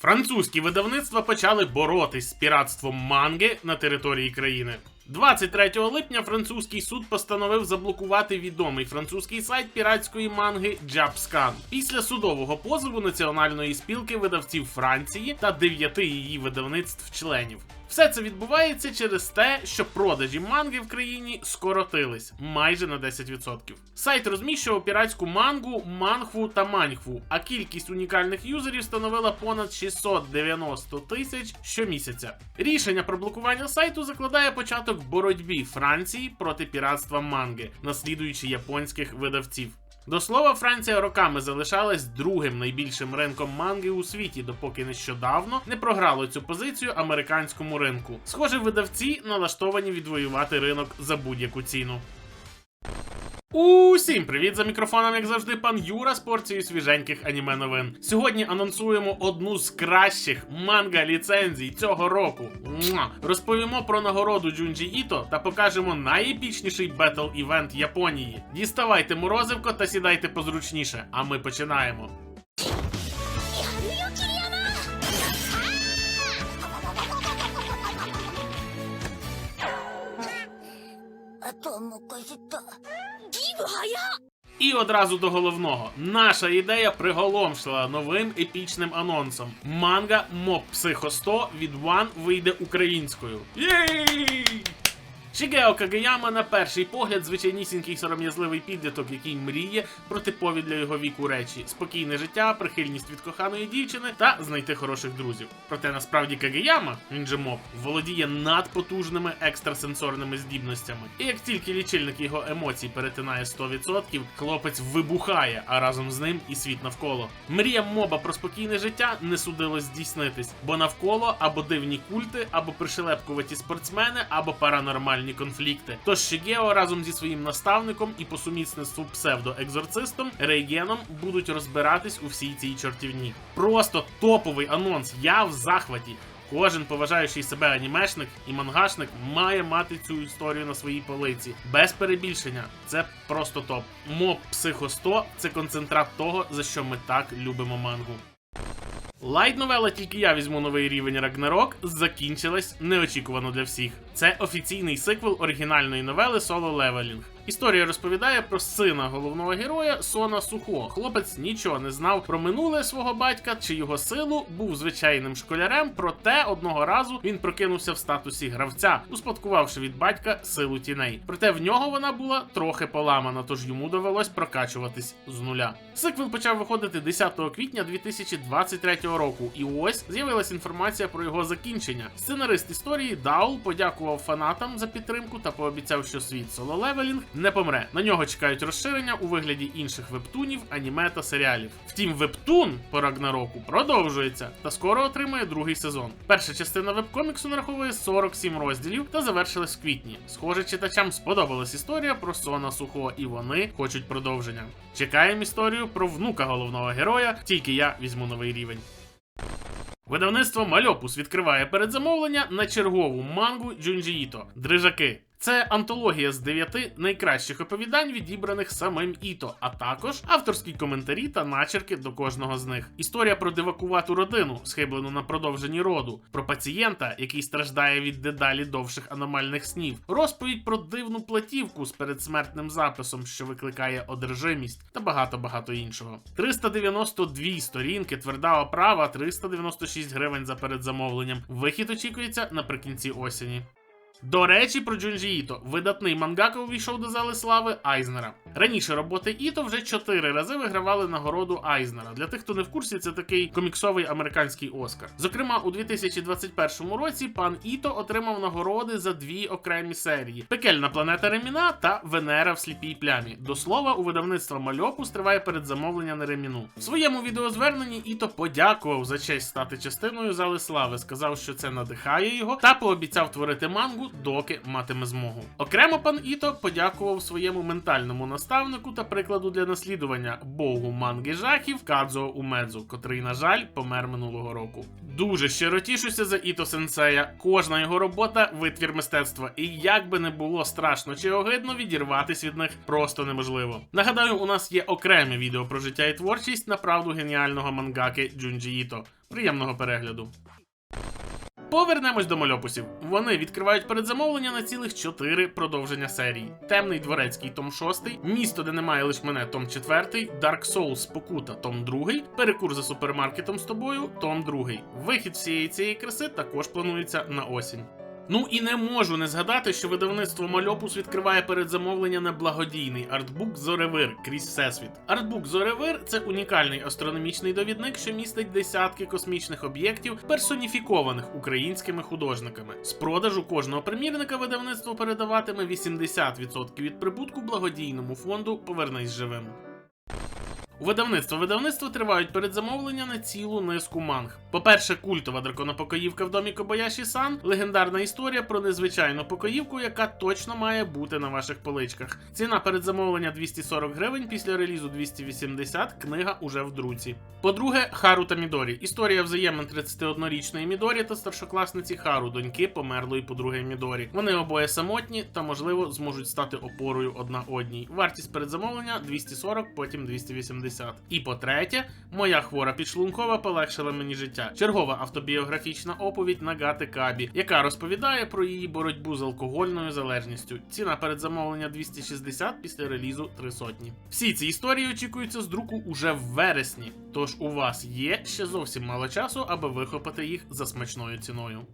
Французькі видавництва почали боротись з піратством манги на території країни. 23 липня французький суд постановив заблокувати відомий французький сайт піратської манги Джапскан після судового позову Національної спілки видавців Франції та дев'яти її видавництв-членів. Все це відбувається через те, що продажі манги в країні скоротились майже на 10%. Сайт розміщував піратську мангу, манхву та маньхву, а кількість унікальних юзерів становила понад 690 тисяч щомісяця. Рішення про блокування сайту закладає початок боротьбі Франції проти піратства манги, наслідуючи японських видавців. До слова, Франція роками залишалась другим найбільшим ринком манги у світі, допоки нещодавно не програло цю позицію американському ринку. Схоже, видавці налаштовані відвоювати ринок за будь-яку ціну. Усім привіт за мікрофоном, як завжди, пан Юра з порцією свіженьких аніме новин. Сьогодні анонсуємо одну з кращих манга ліцензій цього року. Муа! Розповімо про нагороду Джунджі Іто та покажемо найепічніший бетл івент Японії. Діставайте морозивко та сідайте позручніше, а ми починаємо. І одразу до головного наша ідея приголомшила новим епічним анонсом. Манга Моб Психо 100 від One вийде українською. Єй! Шігео Кагеяма на перший погляд звичайнісінький сором'язливий підліток, який мріє про типові для його віку речі: спокійне життя, прихильність від коханої дівчини та знайти хороших друзів. Проте насправді Кагеяма, він же моб, володіє надпотужними екстрасенсорними здібностями. І як тільки лічильник його емоцій перетинає 100%, хлопець вибухає, а разом з ним і світ навколо. Мрія моба про спокійне життя не судилось здійснитись, бо навколо або дивні культи, або пришелепкуваті спортсмени, або паранормальні конфлікти. Тож Шігео разом зі своїм наставником і по сумісництву псевдоекзорцистом Рейгеном будуть розбиратись у всій цій чортівні. Просто топовий анонс. Я в захваті. Кожен поважаючий себе анімешник і мангашник має мати цю історію на своїй полиці. Без перебільшення. Це просто топ. Моб Психо 100 – це концентрат того, за що ми так любимо мангу. Лайт новела тільки я візьму новий рівень Рагнарок закінчилась неочікувано для всіх. Це офіційний сиквел оригінальної новели Соло Левелінг. Історія розповідає про сина головного героя Сона Сухо. Хлопець нічого не знав про минуле свого батька чи його силу, був звичайним школярем, проте одного разу він прокинувся в статусі гравця, успадкувавши від батька силу тіней. Проте в нього вона була трохи поламана, тож йому довелось прокачуватись з нуля. Сиквел почав виходити 10 квітня 2023 року, і ось з'явилася інформація про його закінчення. Сценарист історії Даул подякував фанатам за підтримку та пообіцяв, що світ соло левелінг не помре. На нього чекають розширення у вигляді інших вебтунів, аніме та серіалів. Втім, вебтун по Рагнароку продовжується та скоро отримає другий сезон. Перша частина вебкоміксу нараховує 47 розділів та завершилась в квітні. Схоже, читачам сподобалась історія про Сона Сухо, і вони хочуть продовження. Чекаємо історію про внука головного героя, тільки я візьму новий рівень. Видавництво Мальопус відкриває передзамовлення на чергову мангу Джунджі Іто Дрижаки. Це антологія з дев'яти найкращих оповідань, відібраних самим Іто, а також авторські коментарі та начерки до кожного з них. Історія про дивакувату родину, схиблену на продовженні роду, про пацієнта, який страждає від дедалі довших аномальних снів, розповідь про дивну платівку з передсмертним записом, що викликає одержимість, та багато багато іншого. 392 сторінки, тверда оправа, 396 гривень за передзамовленням. Вихід очікується наприкінці осені. До речі, про Джунджі Іто. Видатний мангака увійшов до зали слави Айзнера. Раніше роботи Іто вже чотири рази вигравали нагороду Айзнера. Для тих, хто не в курсі, це такий коміксовий американський Оскар. Зокрема, у 2021 році пан Іто отримав нагороди за дві окремі серії: Пекельна планета Реміна та Венера в сліпій плямі. До слова, у видавництва Мальопус триває передзамовлення на Реміну. В своєму відеозверненні Іто подякував за честь стати частиною зали слави, сказав, що це надихає його, та пообіцяв творити мангу доки матиме змогу. Окремо пан Іто подякував своєму ментальному наставнику та прикладу для наслідування богу манги жахів Кадзо Умедзу, котрий, на жаль, помер минулого року. Дуже щиро тішуся за Іто Сенсея. Кожна його робота витвір мистецтва, і як би не було страшно чи огидно, відірватись від них просто неможливо. Нагадаю, у нас є окреме відео про життя і творчість на правду геніального мангаки Джунджі Іто. Приємного перегляду. Повернемось до мальопусів. Вони відкривають передзамовлення на цілих 4 продовження серії: Темний дворецький Том 6, Місто, де немає лиш мене, Том 4, Dark Souls Спокута, Том 2, Перекур за супермаркетом з тобою, Том 2. Вихід всієї цієї краси також планується на осінь. Ну і не можу не згадати, що видавництво Мальопус відкриває передзамовлення на благодійний артбук Зоревир крізь всесвіт. Артбук Зоревир це унікальний астрономічний довідник, що містить десятки космічних об'єктів, персоніфікованих українськими художниками. З продажу кожного примірника видавництво передаватиме 80% від прибутку благодійному фонду Повернись живим. Видавництво видавництво тривають передзамовлення на цілу низку манг. По-перше, культова драконопокоївка в домі Кобаяші Сан, легендарна історія про незвичайну покоївку, яка точно має бути на ваших поличках. Ціна передзамовлення 240 гривень, після релізу 280, книга уже в друці. По-друге, Хару та Мідорі. Історія взаємин 31-річної Мідорі та старшокласниці Хару, доньки померлої подруги Мідорі. Вони обоє самотні та, можливо, зможуть стати опорою одна одній. Вартість передзамовлення 240, потім 280. І по-третє, моя хвора підшлункова полегшила мені життя. Чергова автобіографічна оповідь Нагати Кабі, яка розповідає про її боротьбу з алкогольною залежністю. Ціна передзамовлення 260 після релізу 3 сотні. Всі ці історії очікуються з друку уже в вересні. Тож у вас є ще зовсім мало часу, аби вихопити їх за смачною ціною.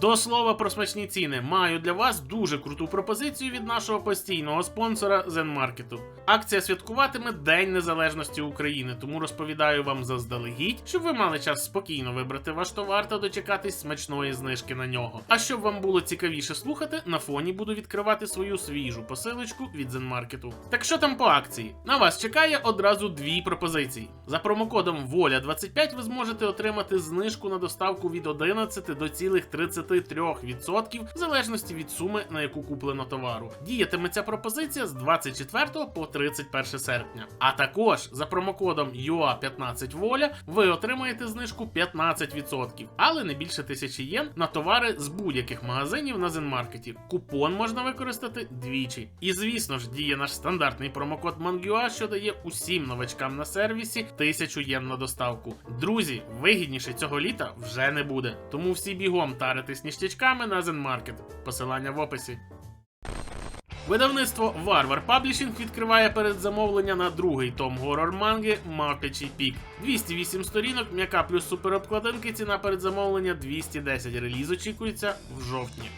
До слова про смачні ціни, маю для вас дуже круту пропозицію від нашого постійного спонсора Зенмаркету. Акція святкуватиме День Незалежності України, тому розповідаю вам заздалегідь, щоб ви мали час спокійно вибрати ваш товар та дочекатись смачної знижки на нього. А щоб вам було цікавіше слухати, на фоні буду відкривати свою свіжу посилочку від Зенмаркету. Так що там по акції? На вас чекає одразу дві пропозиції. За промокодом Воля25 ви зможете отримати знижку на доставку від 11 до цілих 33% в залежності від суми, на яку куплено товару. Діятиме ця пропозиція з 24 по 31 серпня. А також за промокодом UA15 Воля ви отримаєте знижку 15%, але не більше 1000 єн на товари з будь-яких магазинів на Зенмаркеті. Купон можна використати двічі. І звісно ж, діє наш стандартний промокод MANGUA, що дає усім новачкам на сервісі 1000 єн на доставку. Друзі, вигідніше цього літа вже не буде. Тому всі бігом таритись ніштячками на Зенмаркет. Посилання в описі. Видавництво Варвар Паблішінг відкриває передзамовлення на другий том горор манги Мавпячий пік. 208 сторінок, м'яка плюс суперобкладинки, ціна передзамовлення 210. Реліз очікується в жовтні.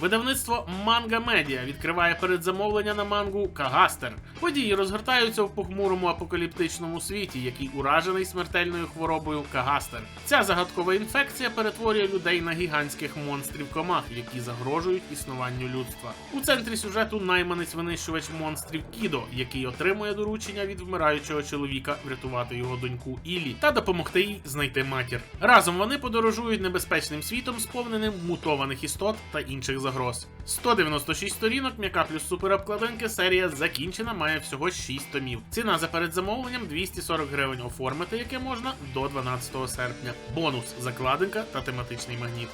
Видавництво Манга Медіа відкриває передзамовлення на мангу Кагастер. Події розгортаються в похмурому апокаліптичному світі, який уражений смертельною хворобою Кагастер. Ця загадкова інфекція перетворює людей на гігантських монстрів комах, які загрожують існуванню людства. У центрі сюжету найманець винищувач монстрів Кідо, який отримує доручення від вмираючого чоловіка врятувати його доньку Ілі та допомогти їй знайти матір. Разом вони подорожують небезпечним світом, сповненим мутованих істот та інших загроз. 196 сторінок, м'яка плюс суперобкладинки, серія закінчена, має всього 6 томів. Ціна за передзамовленням 240 гривень. Оформити яке можна до 12 серпня. Бонус, закладинка та тематичний магніт.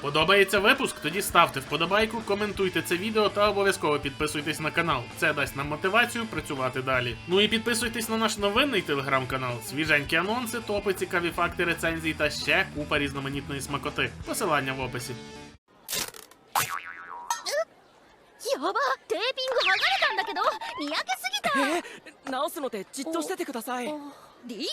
Подобається випуск? Тоді ставте вподобайку, коментуйте це відео та обов'язково підписуйтесь на канал. Це дасть нам мотивацію працювати далі. Ну і підписуйтесь на наш новинний телеграм-канал, свіженькі анонси, топи, цікаві факти, рецензії та ще купа різноманітної смакоти. Посилання в описі. やばテーピング剥がれたんだけどにやけすぎた。え直すのでじっとしててください。リ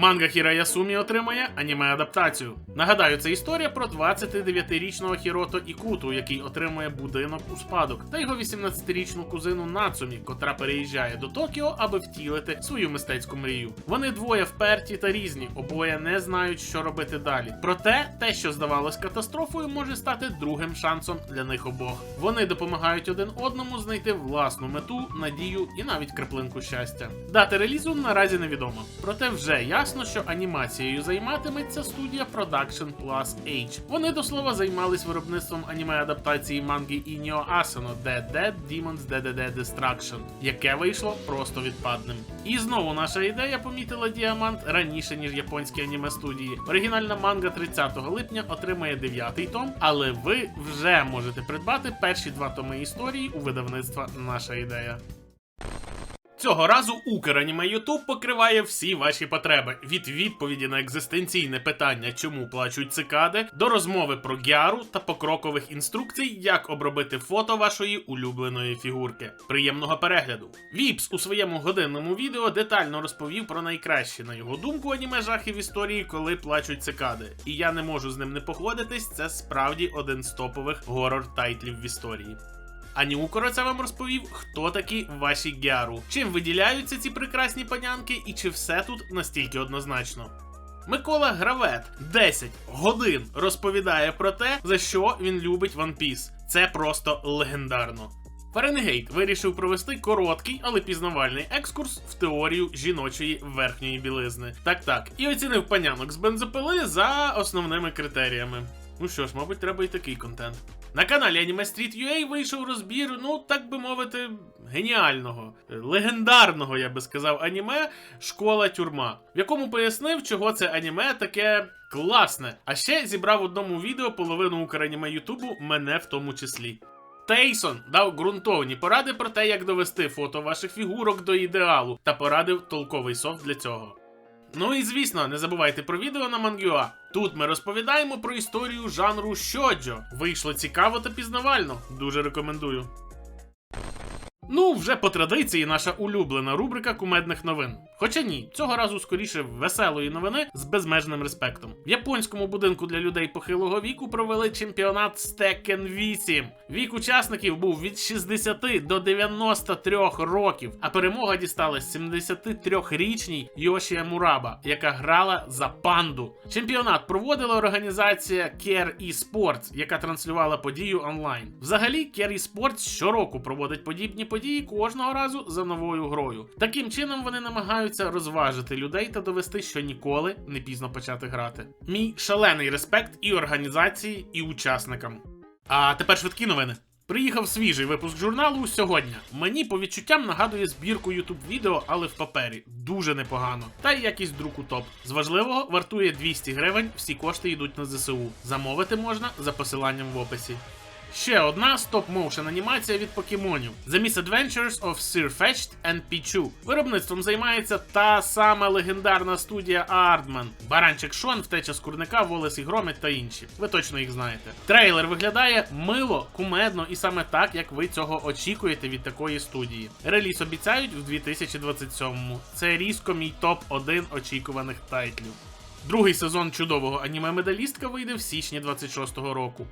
Манга Хіра Ясумі отримає аніме-адаптацію. Нагадаю, це історія про 29-річного Хірото Ікуту, який отримує будинок у спадок, та його 18-річну кузину Нацумі, котра переїжджає до Токіо, аби втілити свою мистецьку мрію. Вони двоє вперті та різні, обоє не знають, що робити далі. Проте те, що здавалось катастрофою, може стати другим шансом для них обох. Вони допомагають один одному знайти власну мету, надію і навіть краплинку щастя. Дати релізу наразі невідомо. Проте вже ясно, що анімацією займатиметься студія Production Plus H. Вони до слова займались виробництвом аніме-адаптації манги Іньо Асано Dead Dead Demons DDD Destruction, яке вийшло просто відпадним. І знову наша ідея помітила діамант раніше ніж японські аніме студії. Оригінальна манга 30 липня отримає 9 том, але ви вже можете придбати перші два томи історії у видавництва Наша ідея. Цього разу Украніме Ютуб покриває всі ваші потреби від відповіді на екзистенційне питання, чому плачуть цикади, до розмови про гяру та покрокових інструкцій, як обробити фото вашої улюбленої фігурки. Приємного перегляду. Віпс у своєму годинному відео детально розповів про найкращі, на його думку, аніме жахи в історії, коли плачуть цикади. І я не можу з ним не погодитись. Це справді один з топових горор тайтлів в історії. Ані Укороця вам розповів, хто такі ваші гяру, чим виділяються ці прекрасні панянки і чи все тут настільки однозначно. Микола Гравет 10 годин розповідає про те, за що він любить One Piece. Це просто легендарно. Фаренгейт вирішив провести короткий, але пізнавальний екскурс в теорію жіночої верхньої білизни. Так так, і оцінив панянок з бензопили за основними критеріями. Ну що ж, мабуть, треба і такий контент. На каналі Anime Street UA вийшов розбір, ну так би мовити, геніального, е, легендарного, я би сказав, аніме Школа тюрма, в якому пояснив, чого це аніме таке класне. А ще зібрав в одному відео половину украніме Ютубу, мене в тому числі. Тейсон дав ґрунтовні поради про те, як довести фото ваших фігурок до ідеалу, та порадив толковий софт для цього. Ну і звісно, не забувайте про відео на Мангюа. Тут ми розповідаємо про історію жанру щоджо. Вийшло цікаво та пізнавально. Дуже рекомендую. Ну, вже по традиції, наша улюблена рубрика кумедних новин. Хоча ні, цього разу скоріше веселої новини з безмежним респектом. В японському будинку для людей похилого віку провели чемпіонат Стекен 8. Вік учасників був від 60 до 93 років, а перемога дісталась 73-річній Йошія Мураба, яка грала за панду. Чемпіонат проводила організація Care eSports, яка транслювала подію онлайн. Взагалі, Care eSports щороку проводить подібні події кожного разу за новою грою. Таким чином вони намагаються розважити людей та довести, що ніколи не пізно почати грати. Мій шалений респект і організації, і учасникам. А тепер швидкі новини. Приїхав свіжий випуск журналу сьогодні. Мені по відчуттям нагадує збірку YouTube відео, але в папері. Дуже непогано. Та й якість друку топ. З важливого вартує 200 гривень, всі кошти йдуть на ЗСУ. Замовити можна за посиланням в описі. Ще одна стоп-моушен анімація від покемонів The Misadventures of Sirfetch'd and Pichu. Виробництвом займається та сама легендарна студія Aardman. Баранчик Шон, втеча з курника, Волес і Громит та інші. Ви точно їх знаєте. Трейлер виглядає мило, кумедно і саме так, як ви цього очікуєте від такої студії. Реліз обіцяють в 2027-му. Це різко мій топ-1 очікуваних тайтлів. Другий сезон чудового аніме медалістка вийде в січні 26-го року.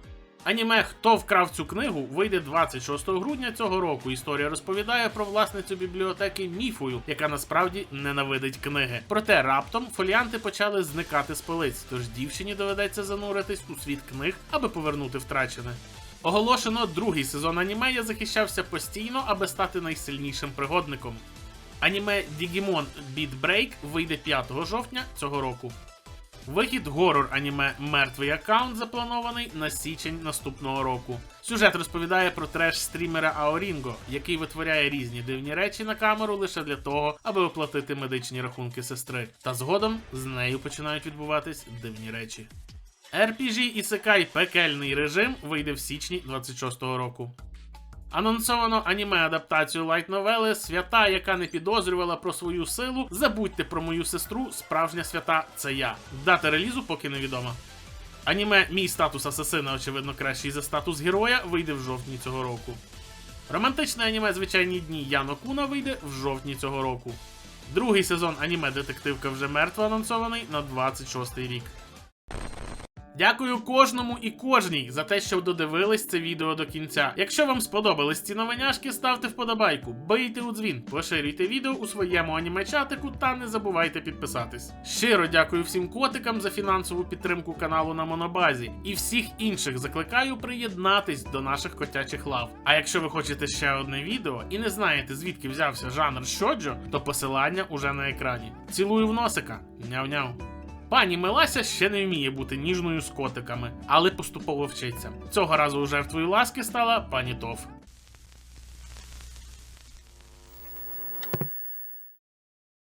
Аніме Хто вкрав цю книгу вийде 26 грудня цього року. Історія розповідає про власницю бібліотеки Міфою, яка насправді ненавидить книги. Проте раптом фоліанти почали зникати з полиць, тож дівчині доведеться зануритись у світ книг, аби повернути втрачене. Оголошено другий сезон аніме я захищався постійно, аби стати найсильнішим пригодником. Аніме Digimon Beat Break вийде 5 жовтня цього року. Вихід горор аніме Мертвий аккаунт запланований на січень наступного року. Сюжет розповідає про треш стрімера Аорінго, який витворяє різні дивні речі на камеру лише для того, аби оплатити медичні рахунки сестри. Та згодом з нею починають відбуватись дивні речі. RPG Isekai Пекельний режим вийде в січні 26-го року. Анонсовано аніме-адаптацію лайт-новели Свята, яка не підозрювала про свою силу. Забудьте про мою сестру, справжня свята це я. Дата релізу поки невідома. Аніме Мій статус асасина, очевидно, кращий за статус героя, вийде в жовтні цього року. Романтичне аніме Звичайні дні Яно Куна вийде в жовтні цього року. Другий сезон аніме Детективка вже мертва анонсований на 26 й рік. Дякую кожному і кожній за те, що додивились це відео до кінця. Якщо вам сподобались ці новиняшки, ставте вподобайку, бийте у дзвін, поширюйте відео у своєму аніме-чатику та не забувайте підписатись. Щиро дякую всім котикам за фінансову підтримку каналу на Монобазі і всіх інших закликаю приєднатись до наших котячих лав. А якщо ви хочете ще одне відео і не знаєте звідки взявся жанр щоджо, то посилання уже на екрані. Цілую в носика. Няв-няв. Пані Мелася ще не вміє бути ніжною з котиками, але поступово вчиться. Цього разу жертвою ласки стала пані Тоф.